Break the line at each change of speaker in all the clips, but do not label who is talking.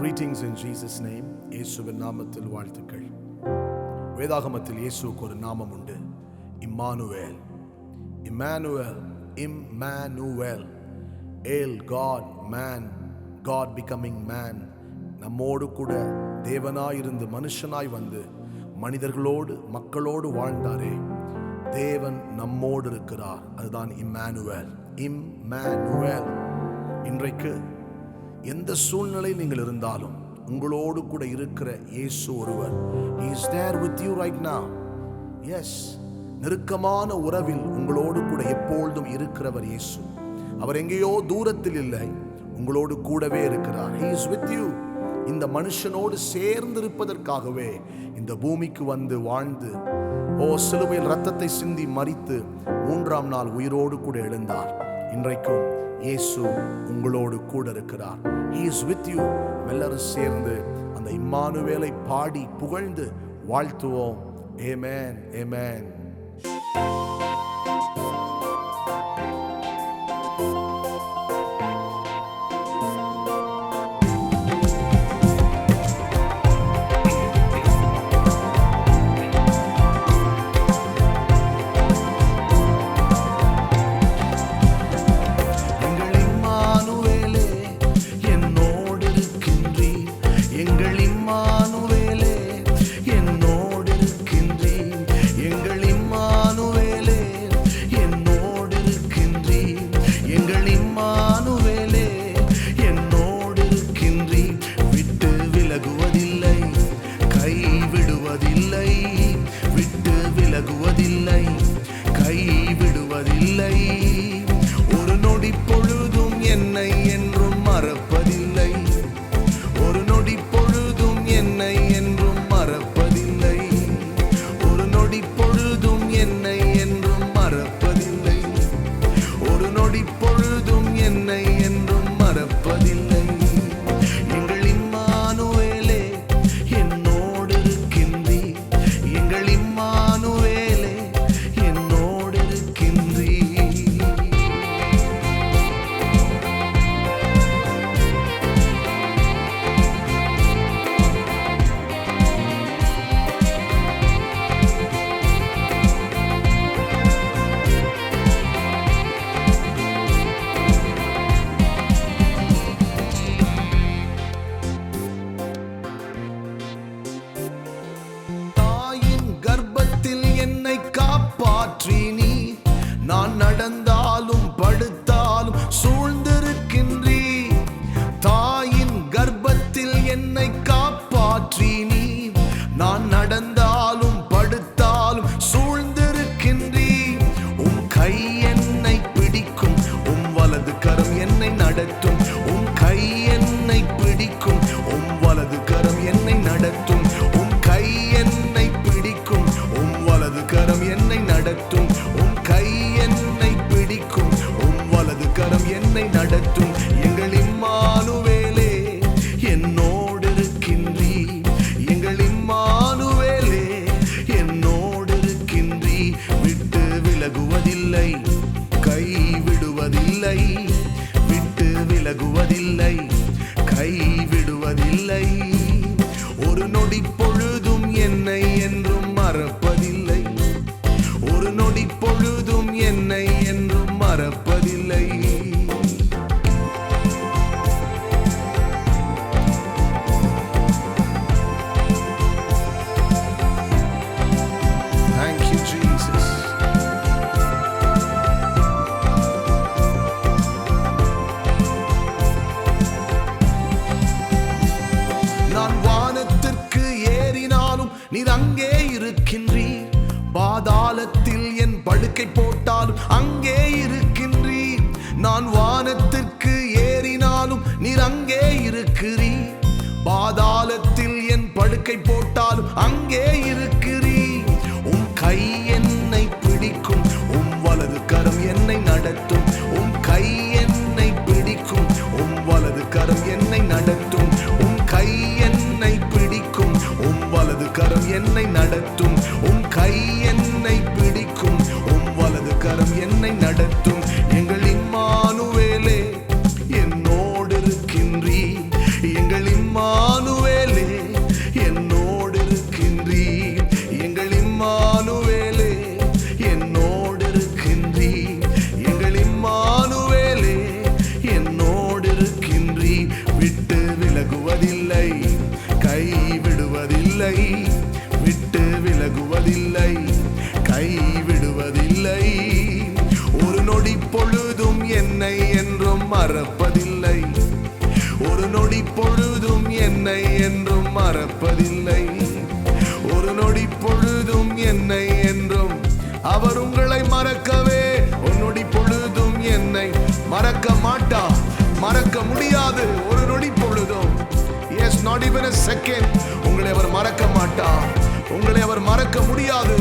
Greetings in Jesus name இயேசுவின் நாமத்தில் வாழ்த்துக்கள். வேதாகமத்தில் இயேசுவுக்கு ஒரு நாமம் உண்டு. Immanuel. Immanuel. Immanuel. El God man. God becoming man. நம்மோடு கூட தேவனாயிருந்து மனுஷனாய் வந்து மனிதர்களோடு மக்களோடு வாழ்ந்தாரே. தேவன் நம்மோடு இருக்கிறார். அதுதான் இம்மானுவேல். இம்மானுவேல். இன்றைக்கு எந்த சூழ்நிலையில் நீங்கள் இருந்தாலும் உங்களோடு கூட இருக்கிற இயேசு ஒருவர். Is there with you right நா எஸ் நெருக்கமான உறவில் உங்களோடு கூட எப்பொழுதும் இருக்கிறவர் இயேசு. அவர் எங்கேயோ தூரத்தில் இல்லை உங்களோடு கூடவே இருக்கிறார். ஹி இஸ் வித் யூ இந்த மனுஷனோடு சேர்ந்திருப்பதற்காகவே இந்த பூமிக்கு வந்து வாழ்ந்து ஓ சிலுவையில் ரத்தத்தை சிந்தி மறித்து மூன்றாம் நாள் உயிரோடு கூட எழுந்தார். இன்றைக்கும் இயேசு உங்களோடு கூட இருக்கிறார். He with you you. எல்லாரும் சேர்ந்து அந்த இம்மானுவேலை பாடி புகழ்ந்து வாழ்த்துவோம். ஏமேன் ஏமேன் காப்பாற்றி நான் வானத்திற்கு ஏறினாலும் நீர் அங்கே இருக்கிறீ பாதாளத்தில் என் படுக்கை போட்டாலும் அங்கே இருக்கிறீ உம் கை என்னை பிடிக்கும் உன் வலது கரம் என்னை நடத்தும். உம் கை என்னை பிடிக்கும் உன் வலது கரம் என்னை நடத்தும். உம் கை என்னை பிடிக்கும் உன் வலது கரம் என்னை நடத்தும். உம் கை என்னை பிடிக்கும் உன் வலது கரம் என்னை நடத்தும். கைவிடுவதில்லை கைவிடுவதில்லை. ஒரு நொடி பொழுதும் என்னை என்றும் மறப்பதில்லை. ஒரு நொடி பொழுதும் என்னை என்றும் மறப்பதில்லை. ஒரு நொடி பொழுதும் என்னை என்றும் அவர் உங்களை மறக்கவே ஒரு நொடி பொழுதும் என்னை மறக்க மாட்டா மறக்க முடியாது. ஒரு நொடி பொழுதும் எஸ் நாட் ஈவன் செகண்ட் உங்களை அவர் மறக்க மாட்டா. உங்களை அவர் மறக்க முடியாது.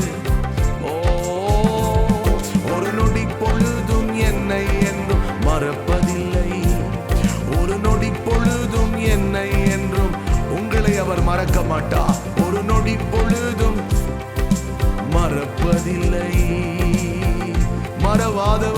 ஒரு நொடி பொழுதும் என்னை என்றும் மறப்பதில்லை. ஒரு நொடி பொழுதும் என்னை என்றும் உங்களை அவர் மறக்க மாட்டார் ஒரு நொடி பொழுதும் மறப்பதில்லை. மறவாதவர்